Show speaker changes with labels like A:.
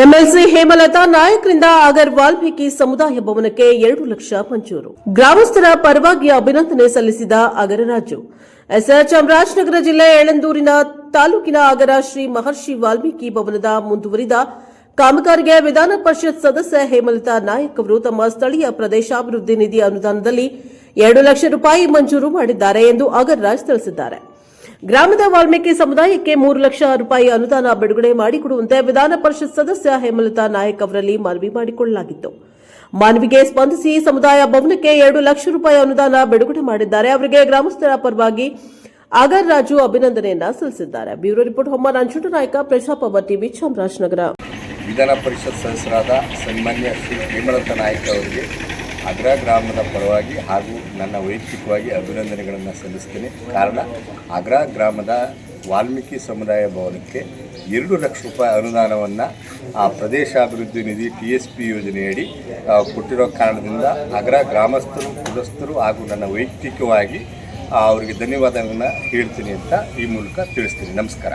A: MLC Hemalatha ನಾಯಕರಿಂದ ಅಗರ್ವಾಲ್ ಭಿಕಿ ಸಮುದಾಯ ಭವನಕ್ಕೆ ಎರಡು ಲಕ್ಷ ಮಂಜೂರು. ಗ್ರಾಮಸ್ಥರ ಪರವಾಗಿ ಅಭಿನಂದನೆ ಸಲ್ಲಿಸಿದ ಅಗರರಾಜು. ಎಸ್ಆರ್ ಚಾಮರಾಜನಗರ ಜಿಲ್ಲೆ ಯಳಂದೂರಿನ ತಾಲೂಕಿನ ಆಗರ ಶ್ರೀ ಮಹರ್ಷಿ ವಾಲ್ಮೀಕಿ ಭವನದ ಮುಂದುವರಿದ ಕಾಮಗಾರಿಗೆ ವಿಧಾನ ಪರಿಷತ್ ಸದಸ್ಯ ಹೇಮಲತಾ ನಾಯಕ್ ಅವರು ತಮ್ಮ ಸ್ಥಳೀಯ ಪ್ರದೇಶಾಭಿವೃದ್ಧಿ ನಿಧಿ ಅನುದಾನದಲ್ಲಿ ಎರಡು ಲಕ್ಷ ರೂಪಾಯಿ ಮಂಜೂರು ಮಾಡಿದ್ದಾರೆ ಎಂದು ಅಗರ್ರಾಜ್ ತಿಳಿಸಿದ್ದಾರೆ. ಗ್ರಾಮದ ವಾಲ್ಮೀಕಿ ಸಮುದಾಯಕ್ಕೆ ಮೂರು ಲಕ್ಷ ರೂಪಾಯಿ ಅನುದಾನ ಬಿಡುಗಡೆ ಮಾಡಿಕೊಡುವಂತೆ ವಿಧಾನ ಪರಿಷತ್ ಸದಸ್ಯ ಹೇಮಲತಾ ನಾಯಕ್ ಅವರಲ್ಲಿ ಮನವಿ ಮಾಡಿಕೊಳ್ಳಲಾಗಿತ್ತು. ಮನವಿಗೆ ಸ್ಪಂದಿಸಿ ಸಮುದಾಯ ಭವನಕ್ಕೆ ಎರಡು ಲಕ್ಷ ರೂಪಾಯಿ ಅನುದಾನ ಬಿಡುಗಡೆ ಮಾಡಿದ್ದಾರೆ. ಅವರಿಗೆ ಗ್ರಾಮಸ್ಥರ ಪರವಾಗಿ ಆಗರ್ ರಾಜು ಅಭಿನಂದನೆಯನ್ನ ಸಲ್ಲಿಸಿದ್ದಾರೆ. ಬ್ಯೂರೋ ರಿಪೋರ್ಟ್ ಹೊಮ್ಮ ನಂಜುಂಡ ನಾಯಕ ಪ್ರಜಾಪವ ಟಿವಿ, ಚಾಮರಾಜನಗರ.
B: ವಿಧಾನ ಪರಿಷತ್ ಸದಸ್ಯರಾದ ಸನ್ಮಾನ್ಯ ಶ್ರೀ ಹೇಮಲತಾ ನಾಯಕ್ ಅವರಿಗೆ ಅಗ್ರ ಗ್ರಾಮದ ಪರವಾಗಿ ಹಾಗೂ ನನ್ನ ವೈಯಕ್ತಿಕವಾಗಿ ಅಭಿನಂದನೆಗಳನ್ನು ಸಲ್ಲಿಸ್ತೇನೆ. ಕಾರಣ ಅಗ್ರ ಗ್ರಾಮದ ವಾಲ್ಮೀಕಿ ಸಮುದಾಯ ಭವನಕ್ಕೆ ಎರಡು ಲಕ್ಷ ರೂಪಾಯಿ ಅನುದಾನವನ್ನು ಆ ಪ್ರದೇಶಾಭಿವೃದ್ಧಿ ನಿಧಿ ಟಿ ಎಸ್ ಪಿ ಯೋಜನೆಯಡಿ ಕೊಟ್ಟಿರೋ ಕಾರಣದಿಂದ ಅಗ್ರ ಗ್ರಾಮಸ್ಥರು, ಕುಲಸ್ಥರು ಹಾಗೂ ನನ್ನ ವೈಯಕ್ತಿಕವಾಗಿ ಅವರಿಗೆ ಧನ್ಯವಾದಗಳನ್ನು ಹೇಳ್ತೀನಿ ಅಂತ ಈ ಮೂಲಕ ತಿಳಿಸ್ತೀನಿ. ನಮಸ್ಕಾರ.